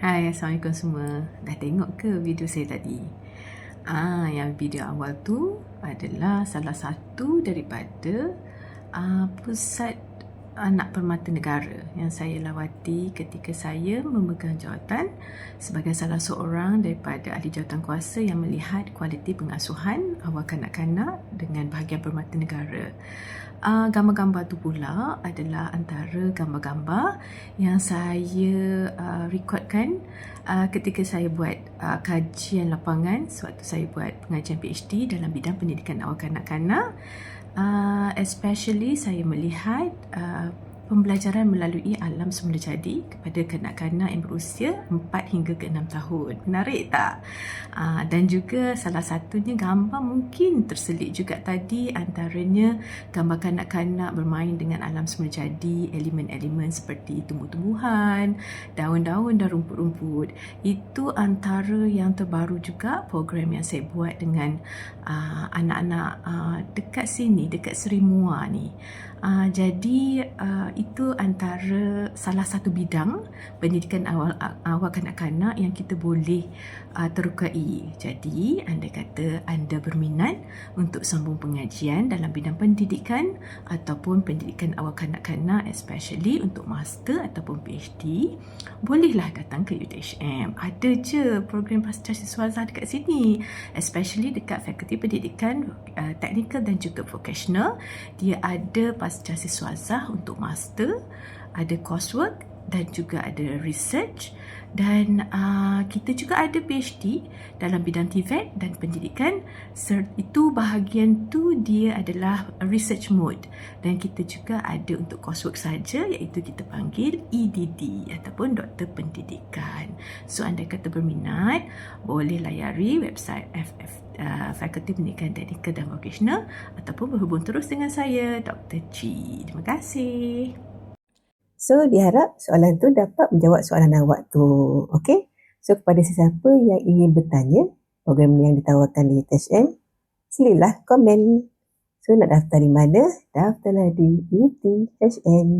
Hai, Assalamualaikum semua. Dah tengok ke video saya tadi? Ah, yang video awal tu adalah salah satu daripada ah, pusat anak permata negara yang saya lawati ketika saya memegang jawatan sebagai salah seorang daripada ahli jawatan kuasa yang melihat kualiti pengasuhan awak kanak-kanak dengan bahagian permata negara. Uh, gambar-gambar tu pula adalah antara gambar-gambar yang saya uh, recordkan uh, ketika saya buat uh, kajian lapangan sewaktu saya buat pengajian PhD dalam bidang pendidikan awal kanak-kanak uh, especially saya melihat uh, pembelajaran melalui alam semula jadi kepada kanak-kanak yang berusia 4 hingga ke 6 tahun. Menarik tak? Uh, dan juga salah satunya gambar mungkin terselit juga tadi antaranya gambar kanak-kanak bermain dengan alam semula jadi, elemen-elemen seperti tumbuh-tumbuhan, daun-daun dan rumput-rumput. Itu antara yang terbaru juga program yang saya buat dengan uh, anak-anak uh, dekat sini, dekat Seri Mua ni. Uh, jadi uh, itu antara salah satu bidang pendidikan awal awal kanak-kanak yang kita boleh uh, terukai. Jadi anda kata anda berminat untuk sambung pengajian dalam bidang pendidikan ataupun pendidikan awal kanak-kanak especially untuk master ataupun PhD, bolehlah datang ke UTHM. Ada je program pasca siswazah dekat sini, especially dekat Fakulti Pendidikan uh, Teknikal dan juga Vocational. Dia ada pasca siswazah untuk master, ada coursework dan juga ada research dan uh, kita juga ada PhD dalam bidang TVET dan pendidikan itu bahagian tu dia adalah research mode dan kita juga ada untuk coursework saja iaitu kita panggil EDD ataupun doktor pendidikan so anda kata berminat boleh layari website FF Uh, Fakulti Pendidikan Teknikal dan Vocational ataupun berhubung terus dengan saya Dr. G. Terima kasih. So diharap soalan tu dapat menjawab soalan awak tu. Okay? So kepada sesiapa yang ingin bertanya program yang ditawarkan di TSM, silalah komen. So nak daftar di mana? Daftarlah di UTHM.